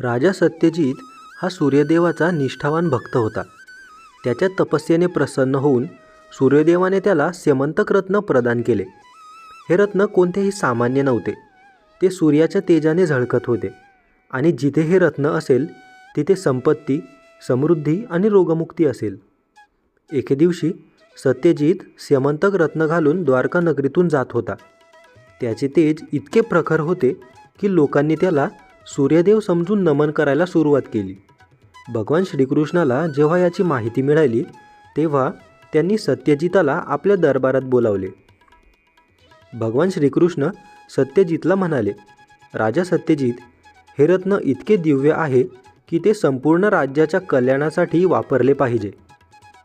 राजा सत्यजित हा सूर्यदेवाचा निष्ठावान भक्त होता. त्याच्या तपस्येने प्रसन्न होऊन सूर्यदेवाने त्याला स्यमंतक रत्न प्रदान केले. हे रत्न कोणतेही सामान्य नव्हते. ते सूर्याच्या तेजाने झळकत होते. आणि जिथे हे रत्न असेल तिथे संपत्ती समृद्धी आणि रोगमुक्ती असेल. एके दिवशी सत्यजित स्यमंतक रत्न घालून द्वारका नगरीतून जात होता. त्याचे तेज इतके प्रखर होते की लोकांनी त्याला सूर्यदेव समजून नमन करायला सुरुवात केली. भगवान श्रीकृष्णाला जेव्हा याची माहिती मिळाली तेव्हा त्यांनी सत्यजिताला आपल्या दरबारात बोलावले. भगवान श्रीकृष्ण सत्यजितला म्हणाले राजा सत्यजित हे रत्न इतके दिव्य आहे की ते संपूर्ण राज्याच्या कल्याणासाठी वापरले पाहिजे.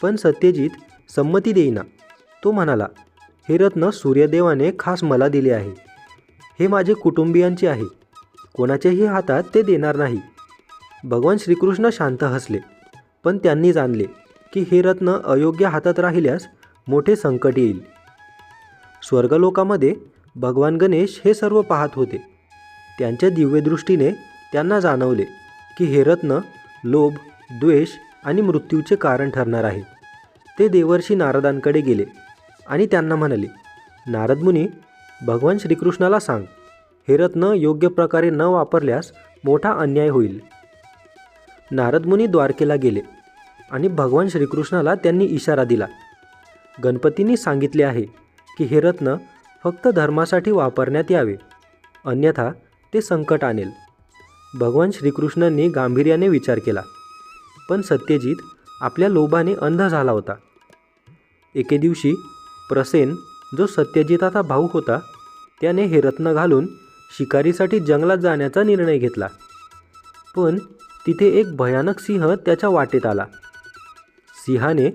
पण सत्यजित संमती देईना. तो म्हणाला हे रत्न सूर्यदेवाने खास मला दिले आहे. हे माझे कुटुंबियांचे आहे. कोणाच्याही हातात ते देणार नाही. भगवान श्रीकृष्ण शांत हसले. पण त्यांनी जाणले की हे रत्न अयोग्य हातात राहिल्यास मोठे संकट येईल. स्वर्गलोकामध्ये भगवान गणेश हे सर्व पाहत होते. त्यांच्या दिव्यदृष्टीने त्यांना जाणवले की हे रत्न लोभ द्वेष आणि मृत्यूचे कारण ठरणार आहे. ते देवर्षी नारदांकडे गेले आणि त्यांना म्हणाले नारदमुनी भगवान श्रीकृष्णाला सांग हे रत्न योग्य प्रकारे न वापरल्यास मोठा अन्याय होईल. नारदमुनी द्वारकेला गेले आणि भगवान श्रीकृष्णाला त्यांनी इशारा दिला. गणपतींनी सांगितले आहे की हे रत्न फक्त धर्मासाठी वापरण्यात यावे अन्यथा ते संकट आणेल. भगवान श्रीकृष्णांनी गांभीर्याने विचार केला. पण सत्यजित आपल्या लोभाने अंध झाला होता. एके दिवशी प्रसेन जो सत्यजिताचा भाऊ होता त्याने हे रत्न घालून शिकारीसाठी जंगलात जाण्याचा निर्णय घेतला. पण तिथे एक भयानक सिंह त्याच्या वाटेत आला. सिंहाने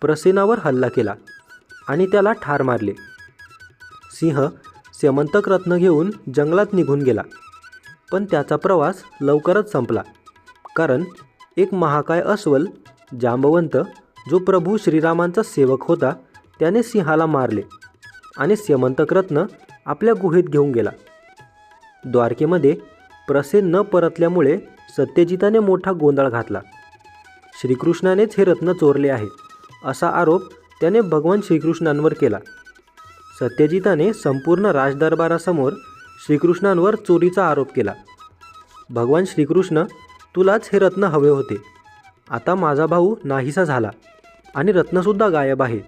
प्रसेनावर हल्ला केला आणि त्याला ठार मारले. सिंह स्यमंतक रत्न घेऊन जंगलात निघून गेला. पण त्याचा प्रवास लवकरच संपला कारण एक महाकाय अस्वल जांबवंत जो प्रभू श्रीरामांचा सेवक होता त्याने सिंहाला मारले आणि स्यमंतक रत्न आपल्या गुहेत घेऊन गेला. द्वारकेमध्ये प्रसेन न परतल्यामुळे सत्यजिताने मोठा गोंधळ घातला. श्रीकृष्णानेच हे रत्न चोरले आहे असा आरोप त्याने भगवान श्रीकृष्णांवर केला. सत्यजिताने संपूर्ण राजदरबारासमोर श्रीकृष्णांवर चोरीचा आरोप केला. भगवान श्रीकृष्ण तुलाच हे रत्न हवे होते. आता माझा भाऊ नाहीसा झाला आणि रत्नसुद्धा गायब आहे.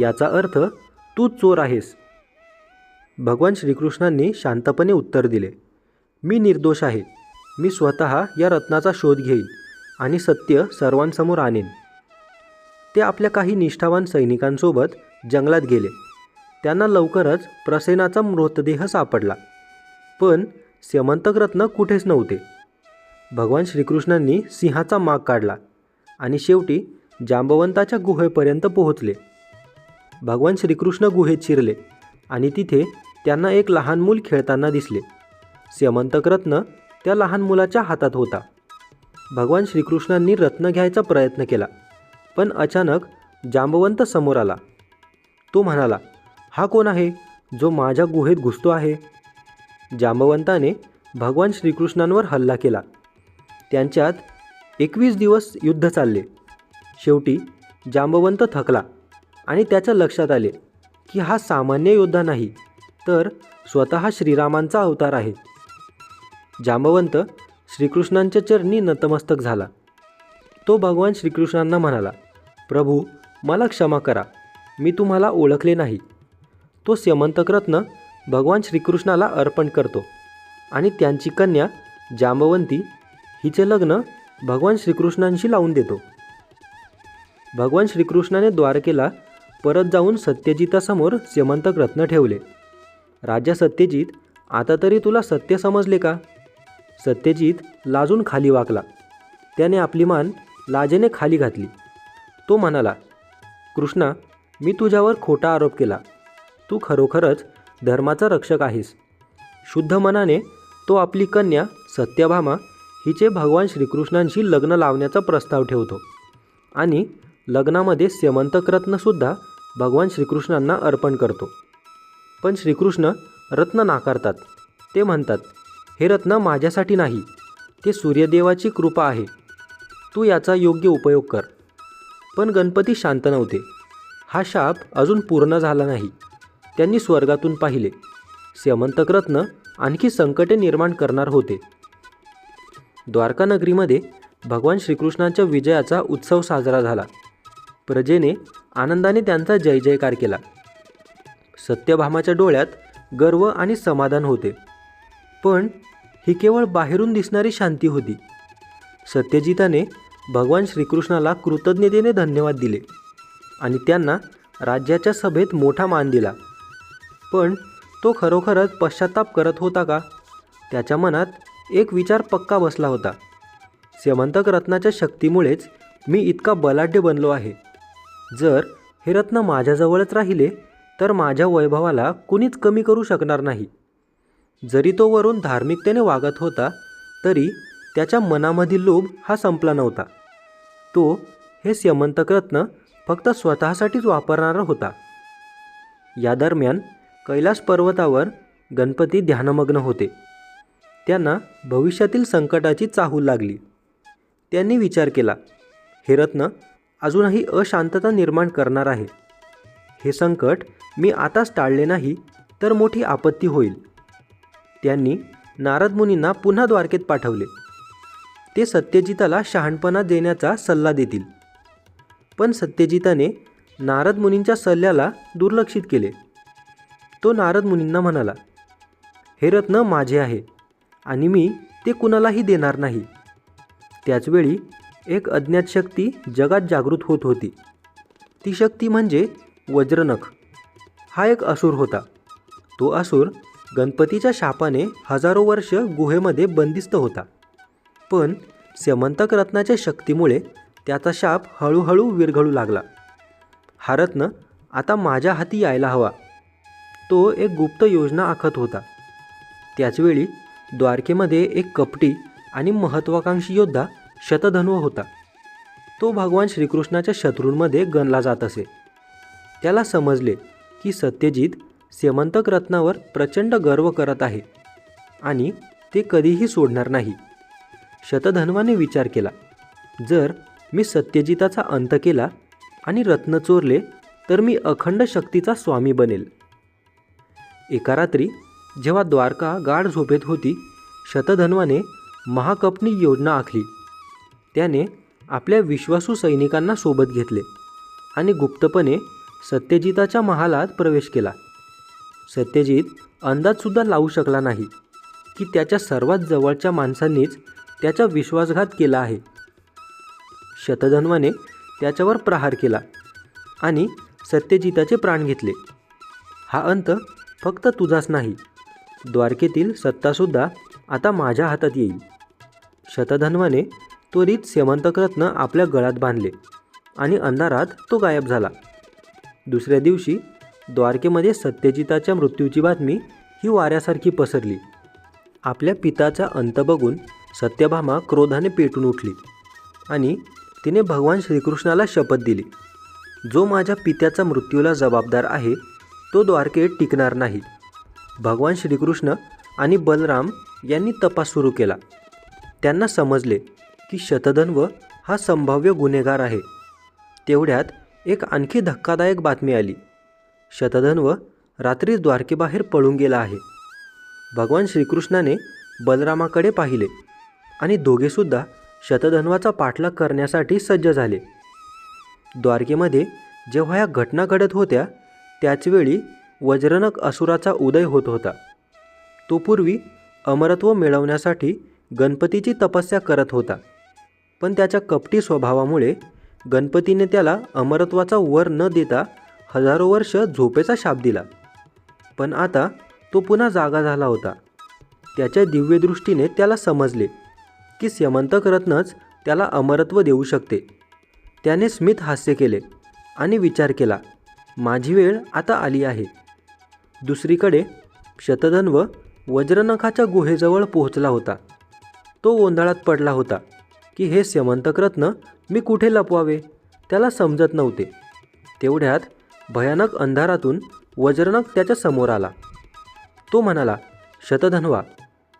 याचा अर्थ तू चोर आहेस. भगवान श्रीकृष्णांनी शांतपणे उत्तर दिले. मी निर्दोष आहे. मी स्वतः या रत्नाचा शोध घेईन आणि सत्य सर्वांसमोर आणेन. ते आपल्या काही निष्ठावान सैनिकांसोबत जंगलात गेले. त्यांना लवकरच प्रसेनाचा मृतदेह सापडला. पण स्यमंतक रत्न कुठेच नव्हते. भगवान श्रीकृष्णांनी सिंहाचा माग काढला आणि शेवटी जांबवंताच्या गुहेपर्यंत पोहोचले. भगवान श्रीकृष्ण गुहेत शिरले आणि तिथे त्यांना एक लहान मूल खेळताना दिसले. स्यमंतक रत्न त्या लहान मुलाच्या हातात होता. भगवान श्रीकृष्णांनी रत्न घ्यायचा प्रयत्न केला पण अचानक जांबवंत समोर आला. तो म्हणाला हा कोण आहे जो माझ्या गुहेत घुसतो आहे? जांबवंताने भगवान श्रीकृष्णांवर हल्ला केला. त्यांच्यात एकवीस दिवस युद्ध चालले. शेवटी जांबवंत थकला आणि त्याच्या लक्षात आले की हा सामान्य योद्धा नाही. तर स्वतः श्रीरामांचा अवतार आहे. जांबवंत श्रीकृष्णांच्या चरणी नतमस्तक झाला. तो भगवान श्रीकृष्णांना म्हणाला प्रभू मला क्षमा करा. मी तुम्हाला ओळखले नाही. तो स्यमंतकरत्न भगवान श्रीकृष्णाला अर्पण करतो आणि त्यांची कन्या जांबवंती हिचे लग्न भगवान श्रीकृष्णांशी लावून देतो. भगवान श्रीकृष्णाने द्वारकेला परत जाऊन सत्यजितासमोर स्यमंतक रत्न ठेवले. राजा सत्यजित आता तरी तुला सत्य समजले का? सत्यजित लाजून खाली वाकला. त्याने आपली मान लाजेने खाली घातली. तो म्हणाला कृष्णा मी तुझ्यावर खोटा आरोप केला. तू खरोखरच धर्माचा रक्षक आहेस. शुद्ध मनाने तो आपली कन्या सत्यभामा हिचे भगवान श्रीकृष्णांशी लग्न लावण्याचा प्रस्ताव ठेवतो. आणि लग्नामध्ये स्यमंतक रत्नसुद्धा भगवान श्रीकृष्णांना अर्पण करतो. पण श्रीकृष्ण रत्न नाकारतात. ते म्हणतात हे रत्न माझ्यासाठी नाही ते सूर्यदेवाची कृपा आहे. तू याचा योग्य उपयोग कर. पण गणपती शांत नव्हते. हा शाप अजून पूर्ण झाला नाही. त्यांनी स्वर्गातून पाहिले. स्यमंतक रत्न आणखी संकटे निर्माण करणार होते. द्वारकानगरीमध्ये भगवान श्रीकृष्णांच्या विजयाचा उत्सव साजरा झाला. प्रजेने आनंदाने त्यांचा जय जयकार केला. सत्यभामाच्या डोळ्यात गर्व आणि समाधान होते. पण ही केवळ बाहेरून दिसणारी शांती होती. सत्यजिताने भगवान श्रीकृष्णाला कृतज्ञतेने धन्यवाद दिले आणि त्यांना राज्याच्या सभेत मोठा मान दिला. पण तो खरोखरच पश्चाताप करत होता का? त्याच्या मनात एक विचार पक्का बसला होता. स्यमंतक रत्नाच्या शक्तीमुळेच मी इतका बलाढ्य बनलो आहे. जर हे रत्न माझ्याजवळच राहिले तर माझ्या वैभवाला कुणीच कमी करू शकणार नाही. जरी तो वरून धार्मिकतेने वागत होता तरी त्याच्या मनामधील लोभ हा संपला नव्हता. तो हे स्यमंतक रत्न फक्त स्वतःसाठीच वापरणारा होता. या दरम्यान कैलास पर्वतावर गणपती ध्यानमग्न होते. त्यांना भविष्यातील संकटाची चाहूल लागली. त्यांनी विचार केला हे रत्न अजूनही अशांतता निर्माण करणार आहे. हे संकट मी आताच टाळले नाही तर मोठी आपत्ती होईल. त्यांनी नारद मुनींना पुन्हा द्वारकेत पाठवले. ते सत्यजिताला शहाणपणा देण्याचा सल्ला देतील. पण सत्यजिताने नारद मुनींच्या सल्ल्याला दुर्लक्षित केले. तो नारद मुनींना म्हणाला हे रत्न माझे आहे आणि मी ते कुणालाही देणार नाही. त्याचवेळी एक अज्ञात शक्ती जगात जागृत होत होती. ती शक्ती म्हणजे वज्रनख. हा एक असुर होता. तो असुर गणपतीच्या शापाने हजारो वर्ष गुहेमध्ये बंदिस्त होता. पण स्यमंतक रत्नाच्या शक्तीमुळे त्याचा शाप हळूहळू विरघळू लागला. हा रत्न आता माझ्या हाती यायला हवा. तो एक गुप्त योजना आखत होता. त्याचवेळी द्वारकेमध्ये एक कपटी आणि महत्त्वाकांक्षी योद्धा शतधन्व होता. तो भगवान श्रीकृष्णाच्या शत्रूंमध्ये गणला जात असे. त्याला समजले की सत्यजित सेमंतक रत्नावर प्रचंड गर्व करत आहे आणि ते कधीही सोडणार नाही. शतधन्वाने विचार केला जर मी सत्यजिताचा अंत केला आणि रत्न चोरले तर मी अखंड शक्तीचा स्वामी बनेल. एका रात्री जेव्हा द्वारका गाढ झोपेत होती शतधन्वाने महाकपनी योजना आखली. त्याने आपल्या विश्वासू सैनिकांना सोबत घेतले आणि गुप्तपणे सत्यजिताच्या महालात प्रवेश केला. सत्यजित अंदाजसुद्धा लावू शकला नाही की त्याच्या सर्वात जवळच्या माणसांनीच त्याचा विश्वासघात केला आहे. शतधन्वाने त्याच्यावर प्रहार केला आणि सत्यजिताचे प्राण घेतले. हा अंत फक्त तुझाच नाही द्वारकेतील सत्तासुद्धा आता माझ्या हातात येईल. शतधन्वाने त्वरित सेवंतकरत्न आपल्या गळ्यात बांधले आणि अंधारात तो गायब झाला. दुसऱ्या दिवशी द्वारकेमध्ये सत्यजिताच्या मृत्यूची बातमी ही वाऱ्यासारखी पसरली. आपल्या पिताचा अंत बघून सत्यभामा क्रोधाने पेटून उठली आणि तिने भगवान श्रीकृष्णाला शपथ दिली. जो माझ्या पित्याचा मृत्यूला जबाबदार आहे तो द्वारकेत टिकणार नाही. भगवान श्रीकृष्ण आणि बलराम यांनी तपास सुरू केला. त्यांना समजले की शतधन्व हा संभाव्य गुन्हेगार आहे. तेवढ्यात एक आणखी धक्कादायक बातमी आली. शतधन्व रात्री द्वारकेबाहेर पळून गेला आहे. भगवान श्रीकृष्णाने बलरामाकडे पाहिले आणि दोघेसुद्धा शतधन्वाचा पाठलाग करण्यासाठी सज्ज झाले. द्वारकेमध्ये जेव्हा या घटना घडत होत्या त्याचवेळी वज्रनक असुराचा उदय होत होता. तो पूर्वी अमरत्व मिळवण्यासाठी गणपतीची तपस्या करत होता. पण त्याच्या कपटी स्वभावामुळे गणपतीने त्याला अमरत्वाचा वर न देता हजारो वर्ष झोपेचा शाप दिला. पण आता तो पुन्हा जागा झाला होता. त्याच्या दिव्यदृष्टीने त्याला समजले की स्यमंतक रत्नच त्याला अमरत्व देऊ शकते. त्याने स्मित हास्य केले आणि विचार केला माझी वेळ आता आली आहे. दुसरीकडे शतधन्व वज्रनखाच्या गुहेजवळ पोहोचला होता. तो गोंधळात पडला होता. की हे समंतकरत्न मी कुठे लपवावे? त्याला समजत नव्हते. तेवढ्यात भयानक अंधारातून वज्रनक त्याच्यासमोर आला. तो म्हणाला शतधन्वा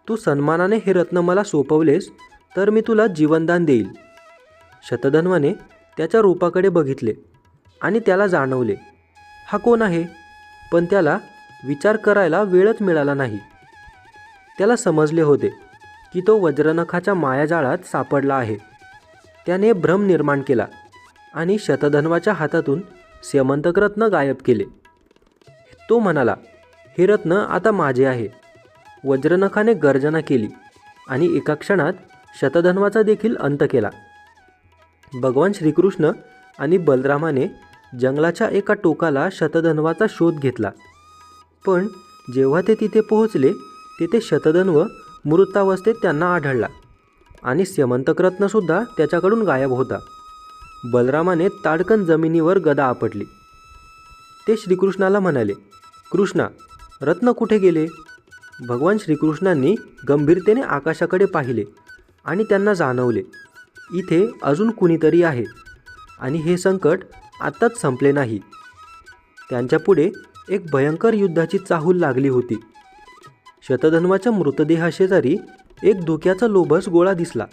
तू सन्मानाने हे रत्न मला सोपवलेस तर मी तुला जीवनदान देईल. शतधन्वाने त्याच्या रूपाकडे बघितले आणि त्याला जाणवले हा कोण आहे? पण त्याला विचार करायला वेळच मिळाला नाही. त्याला समजले होते की तो वज्रनखाच्या मायाजाळात सापडला आहे. त्याने भ्रम निर्माण केला आणि शतधन्वाच्या हातातून स्यमंतकरत्न गायब केले. तो म्हणाला हे रत्न आता माझे आहे. वज्रनखाने गर्जना केली आणि एका क्षणात शतधन्वाचा देखील अंत केला. भगवान श्रीकृष्ण आणि बलरामाने जंगलाच्या एका टोकाला शतधन्वाचा शोध घेतला. पण जेव्हा ते तिथे पोहोचले तेथे शतधन्व मृतावस्थेत त्यांना आढळला. आणि स्यमंतकरत्नसुद्धा त्याच्याकडून गायब होता. बलरामाने ताडकन जमिनीवर गदा आपटली. ते श्रीकृष्णाला म्हणाले कृष्णा रत्न कुठे गेले? भगवान श्रीकृष्णांनी गंभीरतेने आकाशाकडे पाहिले आणि त्यांना जाणवले इथे अजून कुणीतरी आहे आणि हे संकट आत्ताच संपले नाही. त्यांच्यापुढे एक भयंकर युद्धाची चाहूल लागली होती. शतधन्वाच्या मृतदेहाशेजारी एक धोक्याचा लोभस गोळा दिसला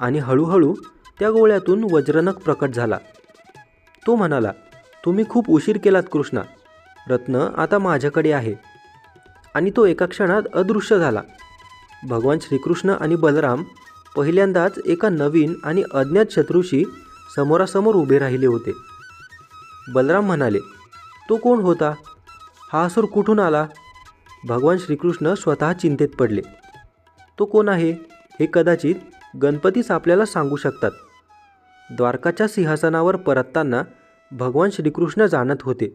आणि हळूहळू त्या गोळ्यातून वज्रनक प्रकट झाला. तो म्हणाला तुम्ही खूप उशीर केलात कृष्णा. रत्न आता माझ्याकडे आहे. आणि तो एका क्षणात अदृश्य झाला. भगवान श्रीकृष्ण आणि बलराम पहिल्यांदाच एका नवीन आणि अज्ञात शत्रूशी समोरासमोर उभे राहिले होते. बलराम म्हणाले तो कोण होता? हा असूर कुठून आला? भगवान श्रीकृष्ण स्वतः चिंतेत पडले. तो कोण आहे? हे कदाचित गणपतीच आपल्याला सांगू शकतात. द्वारकाच्या सिंहासनावर परतताना भगवान श्रीकृष्ण जाणत होते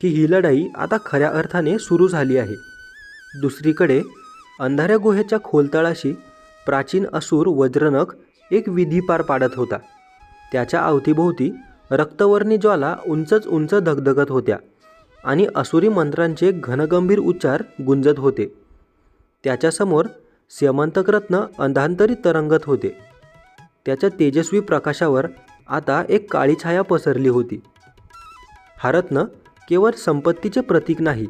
की ही लढाई आता खऱ्या अर्थाने सुरू झाली आहे. दुसरीकडे अंधाऱ्या गुहेच्या खोलतळाशी प्राचीन असुर वज्रनख एक विधी पार पाडत होता. त्याच्या अवतीभोवती रक्तवर्णी ज्वाला उंचच उंच धगधगत होत्या. आणि असुरी मंत्रांचे घनगंभीर उच्चार गुंजत होते. त्याच्यासमोर स्यमंतकरत्न अंधांतरी तरंगत होते. त्याच्या तेजस्वी प्रकाशावर आता एक काळी छाया पसरली होती. हा रत्न केवळ संपत्तीचे प्रतीक नाही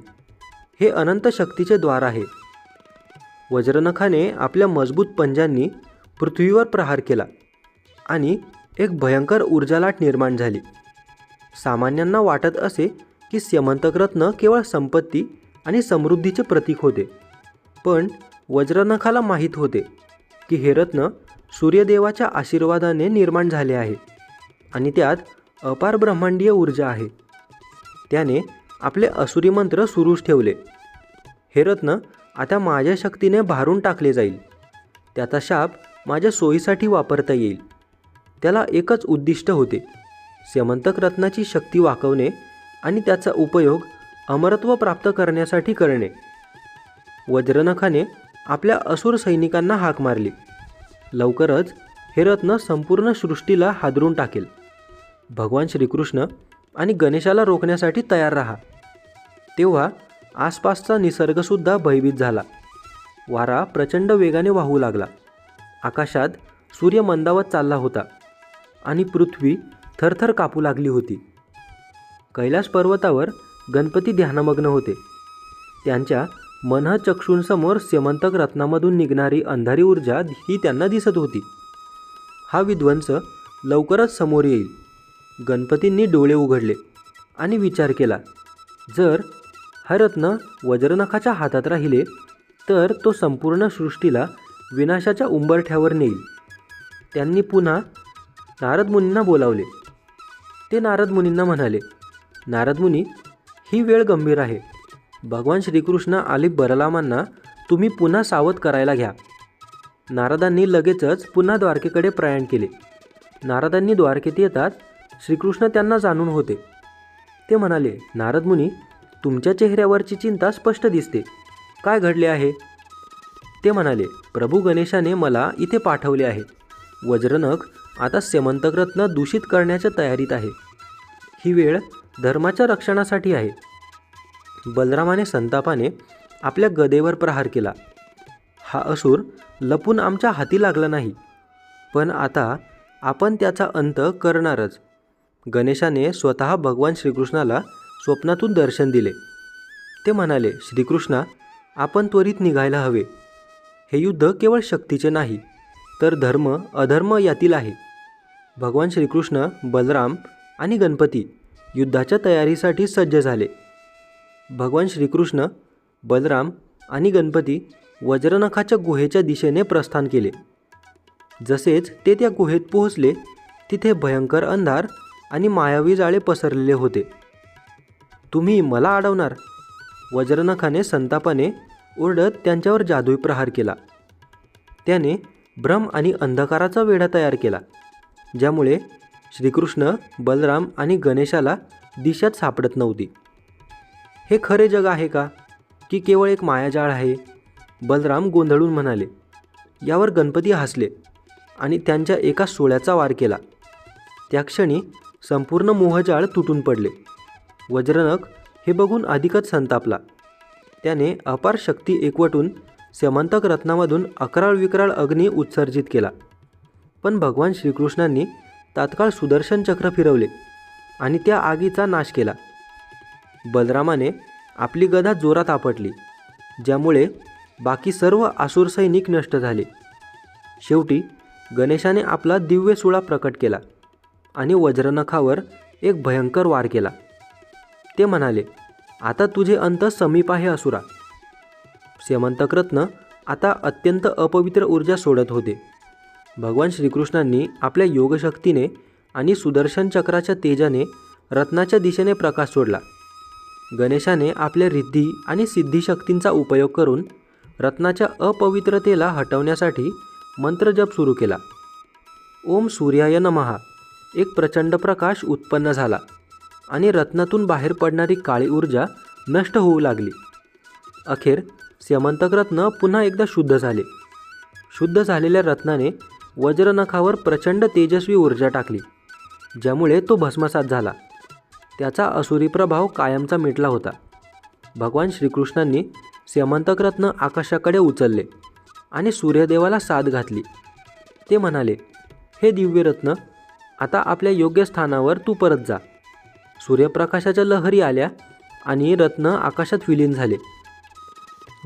हे अनंत शक्तीचे द्वार आहे. वज्रनखाने आपल्या मजबूत पंजांनी पृथ्वीवर प्रहार केला आणि एक भयंकर ऊर्जालाट निर्माण झाली. सामान्यांना वाटत असे की स्यमंतक रत्न केवळ संपत्ती आणि समृद्धीचे प्रतीक होते. पण वज्रनखाला माहीत होते की हे रत्न सूर्यदेवाच्या आशीर्वादाने निर्माण झाले आहे आणि त्यात अपार ब्रह्मांडीय ऊर्जा आहे. त्याने आपले असुरी मंत्र सुरूच ठेवले. हे रत्न आता माझ्या शक्तीने भारून टाकले जाईल. त्याचा शाप माझ्या सोयीसाठी वापरता येईल. त्याला एकच उद्दिष्ट होते. स्यमंतक रत्नाची शक्ती वाकवणे आणि त्याचा उपयोग अमरत्व प्राप्त करण्यासाठी करणे. वज्रनखाने आपल्या असुर सैनिकांना हाक मारली. लवकरच हे रत्न संपूर्ण सृष्टीला हादरून टाकेल. भगवान श्रीकृष्ण आणि गणेशाला रोखण्यासाठी तयार राहा. तेव्हा आसपासचा निसर्गसुद्धा भयभीत झाला. वारा प्रचंड वेगाने वाहू लागला. आकाशात सूर्य मंदावत चालला होता आणि पृथ्वी थरथर कापू लागली होती. कैलास पर्वतावर गणपती ध्यानमग्न होते. त्यांच्या मनः चक्षूंसमोर रत्नामधून निघणारी अंधारी ऊर्जा ही त्यांना दिसत होती. हा विध्वंस लवकरच समोर येईल. गणपतींनी डोळे उघडले आणि विचार केला जर हा रत्न वज्रनखाच्या हातात राहिले तर तो संपूर्ण सृष्टीला विनाशाच्या उंबरठ्यावर नेईल. त्यांनी पुन्हा नारद मुनींना बोलावले. ते नारद मुनींना म्हणाले नारद मुनी ही वेळ गंभीर आहे. भगवान श्रीकृष्ण आली बलरामांना तुम्ही पुन्हा सावध करायला घ्या. नारदांनी लगेचच पुन्हा द्वारकेकडे प्रयाण केले. नारदांनी द्वारकेत येतात श्रीकृष्ण त्यांना जाणून होते. ते म्हणाले नारद मुनी तुमच्या चेहऱ्यावरची चिंता स्पष्ट दिसते. काय घडले आहे? ते म्हणाले प्रभू गणेशाने मला इथे पाठवले आहे. वज्रनख आता सेमंतकरत्न दूषित करण्याच्या तयारीत आहे. ही वेळ धर्माच्या रक्षणासाठी आहे. बलरामाने संतापाने आपल्या गदेवर प्रहार केला. हा असुर लपून आमच्या हाती लागला नाही. पण आता आपण त्याचा अंत करणारच. गणेशाने स्वतः भगवान श्रीकृष्णाला स्वप्नातून दर्शन दिले. ते म्हणाले श्रीकृष्णा आपण त्वरित निघायला हवे. हे युद्ध केवळ शक्तीचे नाही तर धर्म अधर्म यातील आहे. भगवान श्रीकृष्ण बलराम आणि गणपती युद्धाच्या तयारीसाठी सज्ज झाले. भगवान श्रीकृष्ण बलराम आणि गणपती वज्रनखाच्या गुहेच्या दिशेने प्रस्थान केले. जसेच ते त्या गुहेत पोहोचले तिथे भयंकर अंधार आणि मायावी जाळे पसरलेले होते. तुम्ही मला अडवणार. वज्रनखाने संतापाने ओरडत त्यांच्यावर जादुई प्रहार केला. त्याने भ्रम आणि अंधकाराचा वेढा तयार केला ज्यामुळे श्रीकृष्ण बलराम आणि गणेशाला दिशाच सापडत नव्हती. हे खरे जग आहे का? की केवळ एक मायाजाळ आहे? बलराम गोंधळून म्हणाले. यावर गणपती हसले आणि त्यांच्या एका सोळ्याचा वार केला. त्या क्षणी संपूर्ण मोहजाळ तुटून पडले. वज्रनक हे बघून अधिकच संतापला. त्याने अपार शक्ती एकवटून समंतक रत्नामधून अकराळ विकराळ अग्नी उत्सर्जित केला. पण भगवान श्रीकृष्णांनी तात्काळ सुदर्शन चक्र फिरवले आणि त्या आगीचा नाश केला. बलरामाने आपली गदा जोरात आपटली ज्यामुळे बाकी सर्व आसुर सैनिक नष्ट झाले. शेवटी गणेशाने आपला दिव्य सुळा प्रकट केला आणि वज्रनखावर एक भयंकर वार केला. ते म्हणाले आता तुझे अंत समीप आहे असुरा सेमंतक आता अत्यंत अपवित्र ऊर्जा सोडत होते. भगवान श्रीकृष्णांनी आपल्या योगशक्तीने आणि सुदर्शन चक्राच्या तेजाने रत्नाच्या दिशेने प्रकाश सोडला. गणेशाने आपल्या रिद्धी आणि सिद्धिशक्तींचा उपयोग करून रत्नाच्या अपवित्रतेला हटवण्यासाठी मंत्रजप सुरू केला. ओम सूर्याय नमहा एक प्रचंड प्रकाश उत्पन्न झाला आणि रत्नातून बाहेर पडणारी काळी ऊर्जा नष्ट होऊ लागली. अखेर स्यमंतक रत्न पुन्हा एकदा शुद्ध झाले. शुद्ध झालेल्या रत्नाने वज्रनखावर प्रचंड तेजस्वी ऊर्जा टाकली ज्यामुळे तो भस्मसात झाला. त्याचा असुरी प्रभाव कायमचा मिटला होता. भगवान श्रीकृष्णांनी स्यमंतकरत्न आकाशाकडे उचलले आणि सूर्यदेवाला साथ घातली. ते म्हणाले हे दिव्यरत्न आता आपल्या योग्य स्थानावर तू परत जा. सूर्यप्रकाशाच्या लहरी आल्या आणि रत्न आकाशात विलीन झाले.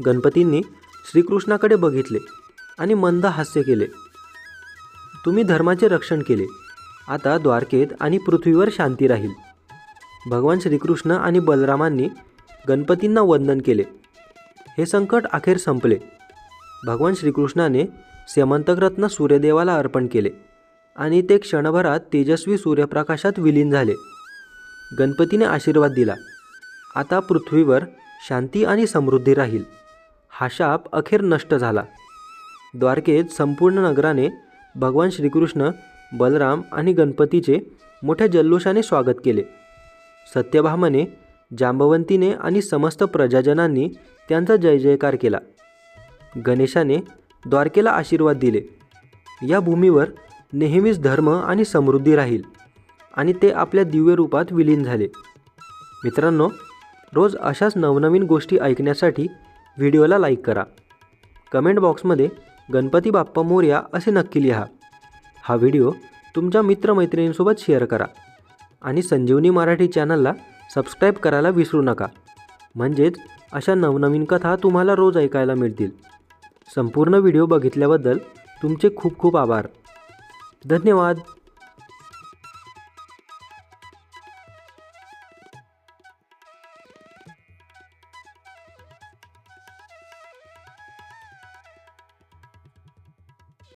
गणपतींनी श्रीकृष्णाकडे बघितले आणि मंद हास्य केले. तुम्ही धर्माचे रक्षण केले. आता द्वारकेत आणि पृथ्वीवर शांती राहील. भगवान श्रीकृष्ण आणि बलरामांनी गणपतींना वंदन केले. हे संकट अखेर संपले. भगवान श्रीकृष्णाने स्यमंतकरत्न सूर्यदेवाला अर्पण केले आणि ते क्षणभरात तेजस्वी सूर्यप्रकाशात विलीन झाले. गणपतीने आशीर्वाद दिला. आता पृथ्वीवर शांती आणि समृद्धी राहील. हा शाप अखेर नष्ट झाला. द्वारकेत संपूर्ण नगराने भगवान श्रीकृष्ण बलराम आणि गणपतीचे मोठ्या जल्लोषाने स्वागत केले. सत्यभामाने जांबवंतीने आणि समस्त प्रजाजनांनी त्यांचा जय जयकार केला. गणेशाने द्वारकेला आशीर्वाद दिले. या भूमीवर नेहमीच धर्म आणि समृद्धी राहील आणि ते आपल्या दिव्य रूपात विलीन झाले. मित्रांनो रोज अशाच नवनवीन गोष्टी ऐकण्यासाठी व्हिडिओला लाईक करा. कमेंट बॉक्समध्ये गणपती बाप्पा मोर्या असे नक्की लिहा. हा व्हिडिओ तुमच्या मित्रमैत्रिणींसोबत शेअर करा आणि संजीवनी मराठी चॅनलला सबस्क्राईब करायला विसरू नका. म्हणजेच अशा नवनवीन कथा तुम्हाला रोज ऐकायला मिळतील. संपूर्ण व्हिडिओ बघितल्याबद्दल तुमचे खूप खूप आभार. धन्यवाद.